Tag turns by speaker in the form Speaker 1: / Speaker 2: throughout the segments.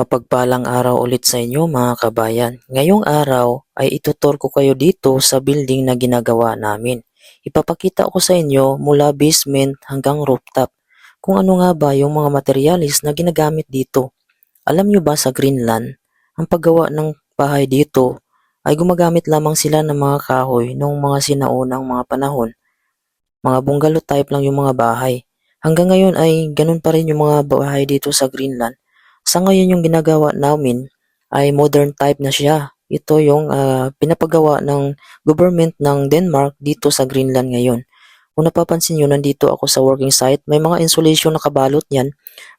Speaker 1: Mapagpalang araw ulit sa inyo mga kabayan. Ngayong araw ay itutur ko kayo dito sa building na ginagawa namin. Ipapakita ko sa inyo mula basement hanggang rooftop kung ano nga ba yung mga materialis na ginagamit dito. Alam nyo ba sa Greenland, ang paggawa ng bahay dito ay gumagamit lamang sila ng mga kahoy noong mga sinaunang mga panahon. Mga bungalow type lang yung mga bahay. Hanggang ngayon ay ganun pa rin yung mga bahay dito sa Greenland. Sa ngayon yung ginagawa namin ay modern type na siya. Ito yung ah, pinapagawa ng government ng Denmark dito sa Greenland ngayon. Kung napapansin nyo, nandito ako sa working site. May mga insulation na kabalot yan.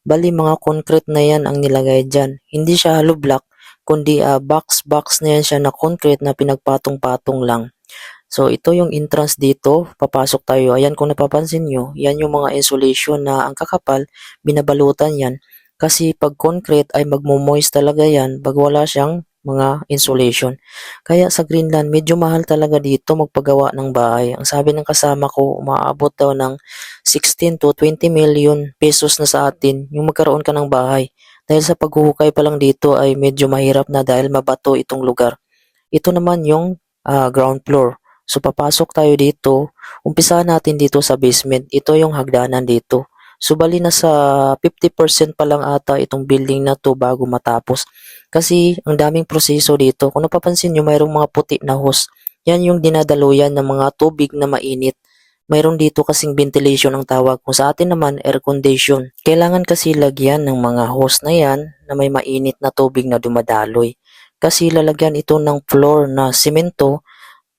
Speaker 1: Bali, mga concrete na yan ang nilagay dyan. Hindi siya hollow block, kundi ah, box-box na yan siya na concrete na pinagpatong-patong lang. So, ito yung entrance dito. Papasok tayo. Ayan, kung napapansin nyo, yan yung mga insulation na ang kakapal, binabalutan yan. Kasi pag concrete ay magmo-moist talaga yan pag wala siyang mga insulation. Kaya sa Greenland, medyo mahal talaga dito magpagawa ng bahay. Ang sabi ng kasama ko, umaabot daw ng 16 to 20 million pesos na sa atin yung magkaroon ka ng bahay. Dahil sa paghuhukay pa lang dito ay medyo mahirap na dahil mabato itong lugar. Ito naman yung ah, ground floor. So papasok tayo dito, umpisa natin dito sa basement. Ito yung hagdanan dito. So bali na sa 50% pa lang ata itong building na to bago matapos. Kasi ang daming proseso dito. Kung napapansin nyo, mayroong mga puti na hose. Yan yung dinadaluyan ng mga tubig na mainit. Mayroon dito kasing ventilation ang tawag. Kung sa atin naman, air condition. Kailangan kasi lagyan ng mga hose na yan na may mainit na tubig na dumadaloy. Kasi lalagyan ito ng floor na simento.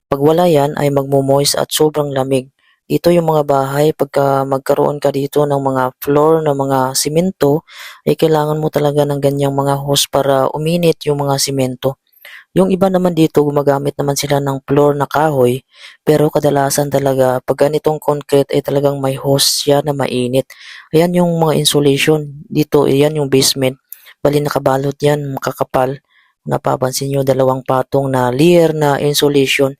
Speaker 1: Pag wala yan ay magmo-moist at sobrang lamig. Ito yung mga bahay, pagka magkaroon ka dito ng mga floor na mga simento, ay kailangan mo talaga ng ganyang mga hose para uminit yung mga simento. Yung iba naman dito, gumagamit naman sila ng floor na kahoy, pero kadalasan talaga, pag ganitong concrete ay talagang may hose siya na mainit. Ayan yung mga insulation dito, ayan yung basement. Bali nakabalot yan, makakapal. Napapansin nyo, dalawang patong na layer na insulation.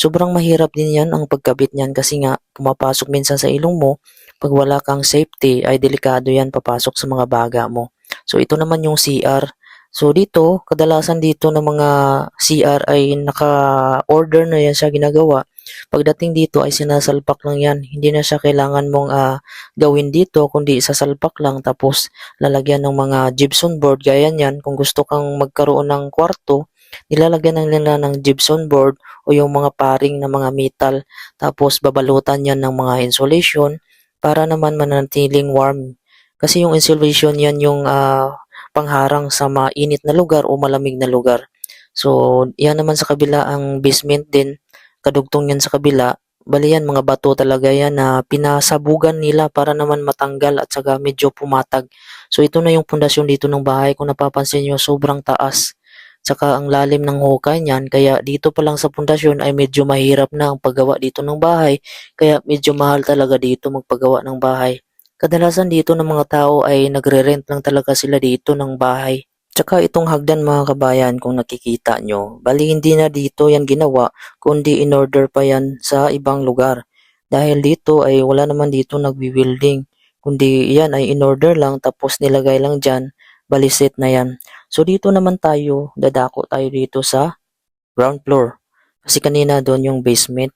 Speaker 1: Sobrang mahirap din yan ang pagkabit niyan kasi nga pumapasok minsan sa ilong mo. Pag wala kang safety ay delikado yan papasok sa mga baga mo. So ito naman yung CR. So dito, kadalasan dito ng mga CR ay naka-order na yan siya ginagawa. Pagdating dito ay sinasalpak lang yan. Hindi na siya kailangan mong ah, gawin dito kundi sasalpak lang tapos lalagyan ng mga gypsum board gaya niyan. Kung gusto kang magkaroon ng kwarto, nilalagyan ng nila ng gypsum board o yung mga paring na mga metal tapos babalutan yan ng mga insulation para naman manatiling warm. Kasi yung insulation yan yung ah, pangharang sa mainit na lugar o malamig na lugar. So, yan naman sa kabila ang basement din. Kadugtong yan sa kabila. Bali yan, mga bato talaga yan na pinasabugan nila para naman matanggal at saka medyo pumatag. So, ito na yung pundasyon dito ng bahay. Kung napapansin nyo, sobrang taas. Tsaka ang lalim ng hukay niyan, kaya dito pa lang sa pundasyon ay medyo mahirap na ang paggawa dito ng bahay, kaya medyo mahal talaga dito magpagawa ng bahay. Kadalasan dito ng mga tao ay nagre-rent lang talaga sila dito ng bahay. Tsaka itong hagdan mga kabayan kung nakikita nyo, bali hindi na dito yan ginawa, kundi in-order pa yan sa ibang lugar. Dahil dito ay wala naman dito nagbi-building, kundi yan ay in-order lang tapos nilagay lang dyan, balisit na yan. So dito naman tayo, dadako tayo dito sa ground floor. Kasi kanina doon yung basement.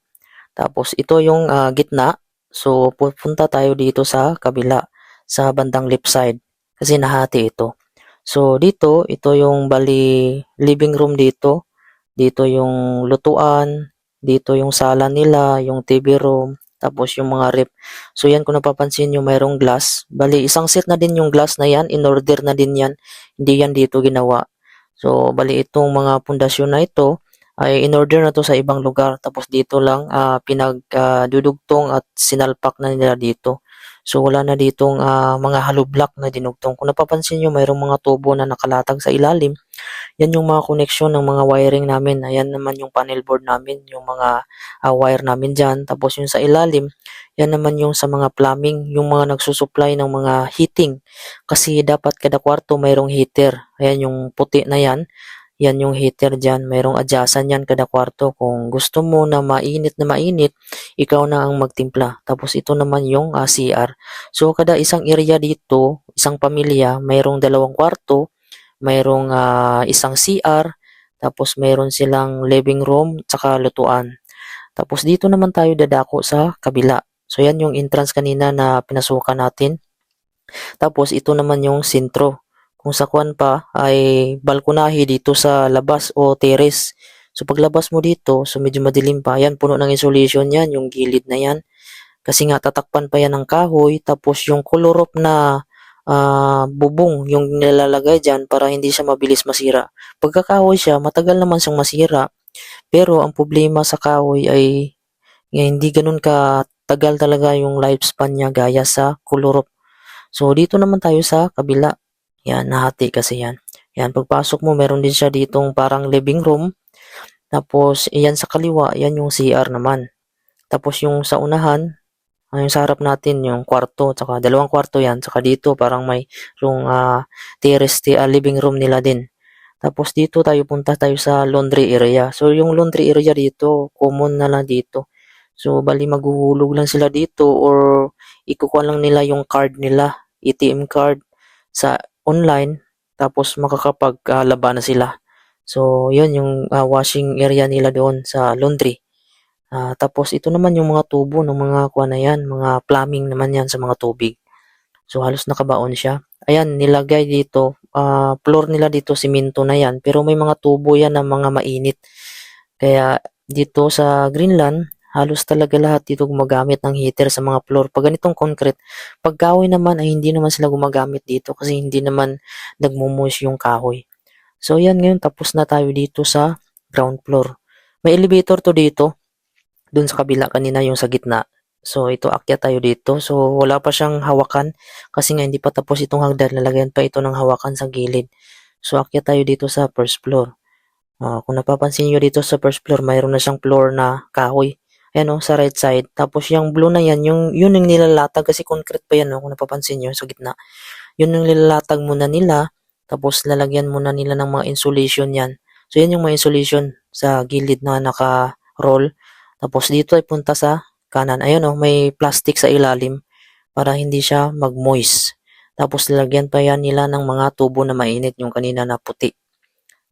Speaker 1: Tapos ito yung ah, gitna. So pupunta tayo dito sa kabila, sa bandang left side. Kasi nahati ito. So dito, ito yung bali living room dito. Dito yung lutuan. Dito yung sala nila, yung TV room. Tapos yung mga rep. So yan kung napapansin nyo, mayroong glass. Bali, isang set na din yung glass na yan. In order na din yan. Hindi yan dito ginawa. So, bali itong mga pundasyon na ito ay in-order na to sa ibang lugar. Tapos dito lang ah, pinagdudugtong at sinalpak na nila dito. So, wala na ditong ah, mga hollow block na dinugtong. Kung napapansin nyo, mayroong mga tubo na nakalatag sa ilalim. Yan yung mga connection ng mga wiring namin. Ayan naman yung panel board namin, yung mga ah, wire namin dyan. Tapos yung sa ilalim, yan naman yung sa mga plumbing, yung mga nagsusupply ng mga heating. Kasi dapat kada kwarto mayroong heater. Ayan yung puti na yan. Yan yung heater dyan. Mayroong adyasan yan kada kwarto. Kung gusto mo na mainit na mainit, ikaw na ang magtimpla. Tapos ito naman yung ah, CR. So kada isang area dito, isang pamilya, mayroong dalawang kwarto, mayroong ah, isang CR, tapos mayroon silang living room, tsaka lutuan. Tapos dito naman tayo dadako sa kabila. So yan yung entrance kanina na pinasukan natin. Tapos ito naman yung sentro. Kung sa kwan pa ay balkonahe dito sa labas o terrace. So paglabas mo dito, so medyo madilim pa. Yan, puno ng insulation yan, yung gilid na yan. Kasi nga tatakpan pa yan ng kahoy. Tapos yung kolorop na ah, bubong yung nilalagay dyan para hindi siya mabilis masira. Pagkakahoy siya, matagal naman siyang masira. Pero ang problema sa kahoy ay nga hindi ganun ka tagal talaga yung lifespan niya gaya sa kolorop. So dito naman tayo sa kabila. Yan, nahati kasi yan. Yan, pagpasok mo, meron din siya ditong parang living room. Tapos, yan sa kaliwa, yan yung CR naman. Tapos yung sa unahan, ah, yung sa harap natin, yung kwarto, tsaka dalawang kwarto yan. Tsaka dito, parang may yung ah, terrace, ah, living room nila din. Tapos dito tayo punta tayo sa laundry area. So yung laundry area dito, common na lang dito. So bali maghuhulog lang sila dito or ikukuha lang nila yung card nila, ATM card sa online tapos makakapaglaba na sila. So yun yung ah, washing area nila doon sa laundry. Ah, tapos ito naman yung mga tubo ng mga kuha na yan, mga plumbing naman yan sa mga tubig. So halos nakabaon siya. Ayan, nilagay dito, ah, floor nila dito simento na yan, pero may mga tubo yan na mga mainit. Kaya dito sa Greenland, halos talaga lahat dito gumagamit ng heater sa mga floor. Pag ganitong concrete, pag kahoy naman ay hindi naman sila gumagamit dito kasi hindi naman nagmumush yung kahoy. So yan ngayon, tapos na tayo dito sa ground floor. May elevator to dito, dun sa kabila kanina yung sa gitna. So ito akyat tayo dito. So wala pa siyang hawakan kasi nga hindi pa tapos itong hagdan. Lalagyan pa ito ng hawakan sa gilid. So akyat tayo dito sa first floor. Ah, kung napapansin nyo dito sa first floor, mayroon na siyang floor na kahoy. Ayan o, sa right side. Tapos yung blue na yan, yung, yun yung nilalatag kasi concrete pa yan o, kung napapansin nyo sa gitna. Yun yung nilalatag muna nila. Tapos lalagyan muna nila ng mga insulation yan. So yan yung mga insulation sa gilid na naka-roll. Tapos dito ay punta sa kanan. Ayun oh, may plastic sa ilalim para hindi siya mag-moist. Tapos lalagyan pa yan nila ng mga tubo na mainit yung kanina na puti.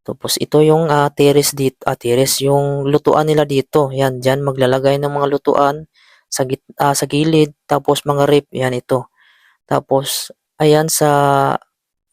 Speaker 1: Tapos ito yung ah, terrace dito, ah, terrace yung lutuan nila dito. Yan, diyan maglalagay ng mga lutuan sa git ah, sa gilid, tapos mga rip, yan ito. Tapos ayan sa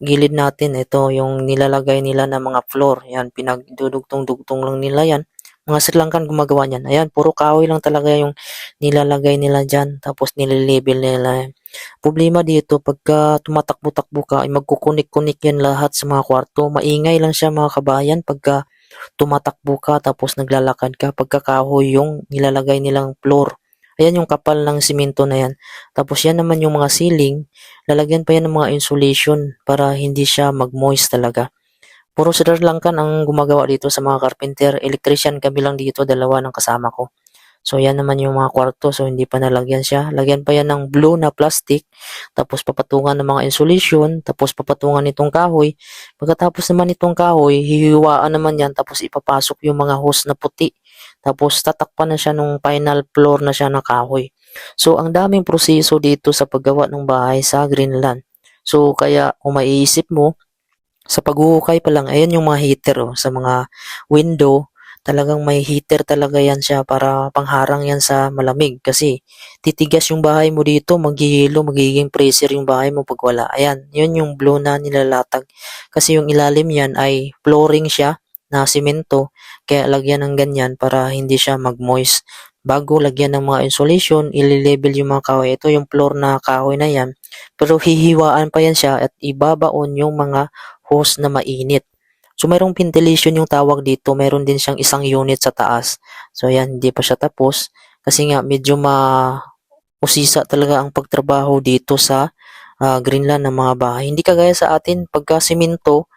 Speaker 1: gilid natin, ito yung nilalagay nila na mga floor. Yan, pinagdudugtong-dugtong lang nila yan. Mga Sri Lankan gumagawa niyan. Ayan, puro kahoy lang talaga yung nilalagay nila dyan. Tapos nililabel nila. Problema dito, pagka tumatakbo-takbo ka, ay magkukunik-kunik yan lahat sa mga kwarto. Maingay lang siya mga kabayan pagka tumatakbo ka tapos naglalakad ka. Pagka kahoy yung nilalagay nilang floor. Ayan yung kapal ng simento na yan. Tapos yan naman yung mga ceiling. Lalagyan pa yan ng mga insulation para hindi siya mag-moist talaga. Puro Sri Lankan ang gumagawa dito sa mga carpenter. Electrician kami lang dito, dalawa ng kasama ko. So yan naman yung mga kwarto. So hindi pa nalagyan siya. Lagyan pa yan ng blue na plastic. Tapos papatungan ng mga insulation. Tapos papatungan nitong kahoy. Pagkatapos naman nitong kahoy, hihiwaan naman yan. Tapos ipapasok yung mga hose na puti. Tapos tatakpan na siya nung final floor na siya na kahoy. So ang daming proseso dito sa paggawa ng bahay sa Greenland. So kaya kung maiisip mo, sa paghuhukay pa lang, ayan yung mga heater oh, sa mga window, talagang may heater talaga yan siya para pangharang yan sa malamig kasi titigas yung bahay mo dito, maghihilo, magiging freezer yung bahay mo pag wala. Ayan, yun yung blue na nilalatag. Kasi yung ilalim yan ay flooring siya na simento, kaya lagyan ng ganyan para hindi siya mag-moist. Bago lagyan ng mga insulation, ililabel yung mga kahoy. Ito yung floor na kahoy na yan. Pero hihiwaan pa yan siya at ibabaon yung mga hose na mainit. So, mayroong ventilation yung tawag dito. Meron din siyang isang unit sa taas. So, ayan, hindi pa siya tapos. Kasi nga, medyo ma usisa talaga ang pagtrabaho dito sa ah, Greenland ng mga bahay. Hindi kagaya sa atin, pagka simento,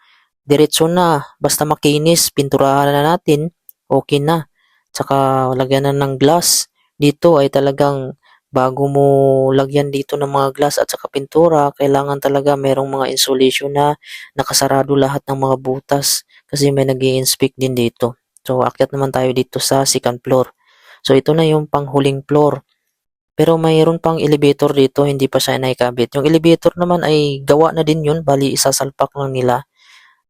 Speaker 1: diretso na. Basta makinis, pinturahan na natin, okay na. Tsaka, lagyan na ng glass. Dito ay talagang bago mo lagyan dito ng mga glass at saka pintura, kailangan talaga merong mga insulation na nakasarado lahat ng mga butas kasi may nag inspect din dito. So, akyat naman tayo dito sa second floor. So, ito na yung panghuling floor. Pero mayroon pang elevator dito, hindi pa siya naikabit. Yung elevator naman ay gawa na din yun, bali isasalpak lang nila.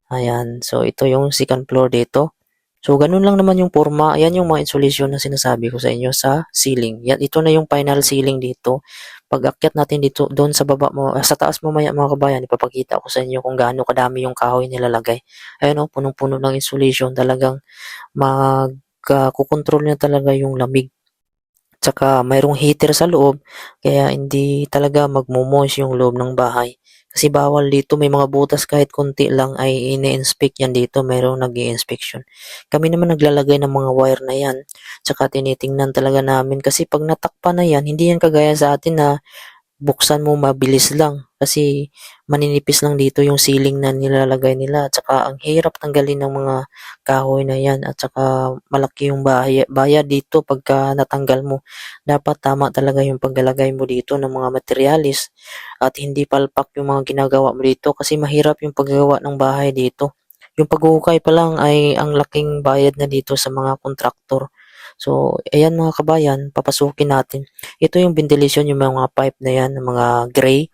Speaker 1: Ayan, so ito yung second floor dito. So, ganun lang naman yung forma. Ayan yung mga insulation na sinasabi ko sa inyo sa ceiling. Yan, ito na yung final ceiling dito. Pag akyat natin dito, doon sa baba mo, ah, sa taas mamaya mga kabayan, ipapakita ko sa inyo kung gaano kadami yung kahoy nilalagay. Ayan o, punong-puno ng insulation. Talagang mag, uh, niya talaga yung lamig. Tsaka mayroong heater sa loob, kaya hindi talaga magmumos yung loob ng bahay. Kasi bawal dito, may mga butas kahit konti lang ay ini-inspect yan dito, mayroong nag inspection Kami naman naglalagay ng mga wire na yan, tsaka tinitingnan talaga namin kasi pag natakpan na yan, hindi yan kagaya sa atin na buksan mo mabilis lang kasi maninipis lang dito yung ceiling na nilalagay nila at saka ang hirap tanggalin ng mga kahoy na yan at saka malaki yung bayad, bayad dito pagka natanggal mo. Dapat tama talaga yung paglalagay mo dito ng mga materialis at hindi palpak yung mga ginagawa mo dito kasi mahirap yung paggagawa ng bahay dito. Yung paghuhukay pa lang ay ang laking bayad na dito sa mga kontraktor. So, ayan mga kabayan, papasukin natin. Ito yung ventilation, yung mga pipe na yan, mga gray.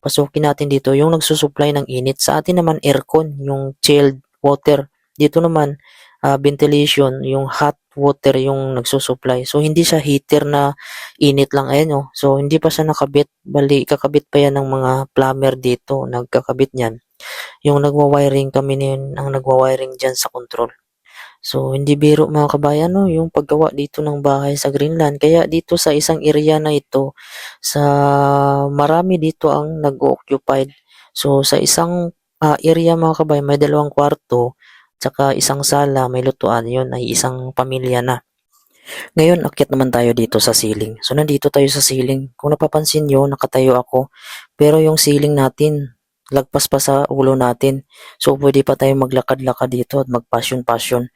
Speaker 1: Pasukin natin dito yung nagsusupply ng init. Sa atin naman aircon, yung chilled water. Dito naman uh, ventilation, yung hot water yung nagsusupply. So hindi siya heater na init lang ayan oh. So hindi pa siya nakabit, bali kakabit pa yan ng mga plumber dito, nagkakabit niyan. Yung nagwa-wiring kami nin, ang nagwa-wiring diyan sa control. So, hindi biro mga kabayan no, yung paggawa dito ng bahay sa Greenland. Kaya dito sa isang area na ito, sa marami dito ang nag-occupied. So, sa isang uh, area mga kabayan, may dalawang kwarto, tsaka isang sala, may lutuan, yun ay isang pamilya na. Ngayon, akyat naman tayo dito sa ceiling. So, nandito tayo sa ceiling. Kung napapansin nyo, nakatayo ako. Pero yung ceiling natin, lagpas pa sa ulo natin. So, pwede pa tayo maglakad-lakad dito at magpasyon-pasyon.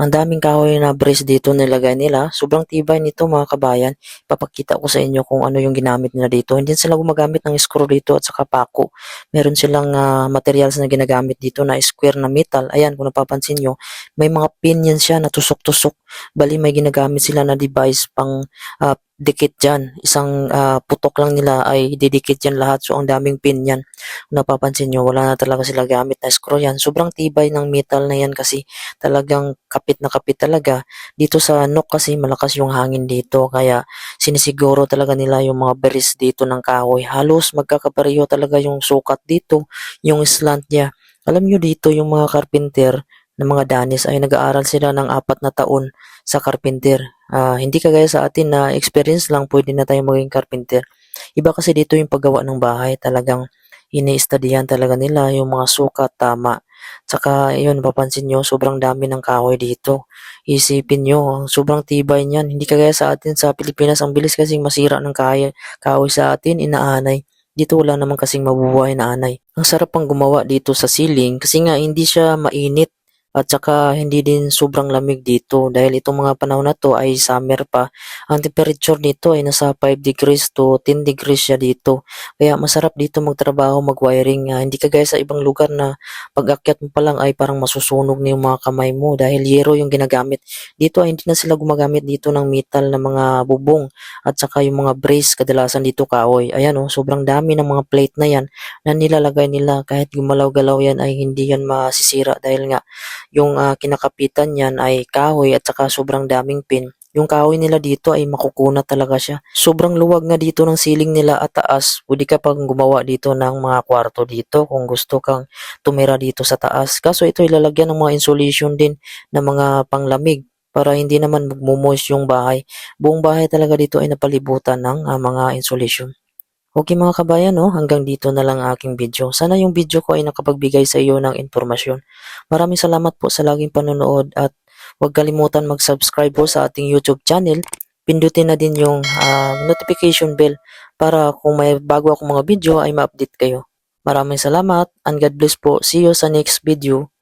Speaker 1: Ang daming kahoy na brace dito nilagay nila. Sobrang tibay nito mga kabayan. Papakita ko sa inyo kung ano yung ginamit nila dito. Hindi sila gumagamit ng screw dito at saka pako. Meron silang uh, materials na ginagamit dito na square na metal. Ayan, kung napapansin nyo, may mga pin yan siya na tusok-tusok. Bali, may ginagamit sila na device pang uh, dikit dyan. Isang uh, putok lang nila ay didikit yan lahat. So, ang daming pin yan. Napapansin nyo, wala na talaga sila gamit na screw yan. Sobrang tibay ng metal na yan kasi talagang kapit na kapit talaga. Dito sa nook kasi malakas yung hangin dito. Kaya sinisiguro talaga nila yung mga beris dito ng kahoy. Halos magkakapareho talaga yung sukat dito, yung slant niya. Alam nyo dito yung mga carpenter ng mga Danis ay nag-aaral sila ng apat na taon sa carpenter Uh, hindi kagaya sa atin na experience lang pwede na tayo maging carpenter. Iba kasi dito yung paggawa ng bahay, talagang ini-studyhan talaga nila yung mga sukat tama. Tsaka yun, papansin nyo, sobrang dami ng kahoy dito. Isipin nyo, sobrang tibay niyan. Hindi kagaya sa atin sa Pilipinas, ang bilis kasing masira ng kahoy, kahoy sa atin, inaanay. Dito wala naman kasing mabubuhay na anay. Ang sarap pang gumawa dito sa ceiling kasi nga hindi siya mainit at saka hindi din sobrang lamig dito dahil itong mga panahon na to ay summer pa. Ang temperature nito ay nasa 5 degrees to 10 degrees siya dito. Kaya masarap dito magtrabaho, magwiring. Uh, hindi kagaya sa ibang lugar na pag akyat mo pa lang ay parang masusunog na yung mga kamay mo dahil yero yung ginagamit. Dito ay hindi na sila gumagamit dito ng metal na mga bubong at saka yung mga brace kadalasan dito kahoy. Ayan oh, sobrang dami ng mga plate na yan na nilalagay nila kahit gumalaw-galaw yan ay hindi yan masisira dahil nga yung uh, kinakapitan niyan ay kahoy at saka sobrang daming pin. Yung kahoy nila dito ay makukunat talaga siya. Sobrang luwag nga dito ng ceiling nila at taas. Pwede ka pang gumawa dito ng mga kwarto dito kung gusto kang tumira dito sa taas. Kaso ito ilalagyan ng mga insulation din ng mga panglamig para hindi naman magmumos yung bahay. Buong bahay talaga dito ay napalibutan ng uh, mga insulation. Okay mga kabayan, no? hanggang dito na lang aking video. Sana yung video ko ay nakapagbigay sa iyo ng informasyon. Maraming salamat po sa laging panonood at huwag kalimutan mag-subscribe po sa ating YouTube channel. Pindutin na din yung uh, notification bell para kung may bago akong mga video ay ma-update kayo. Maraming salamat and God bless po. See you sa next video.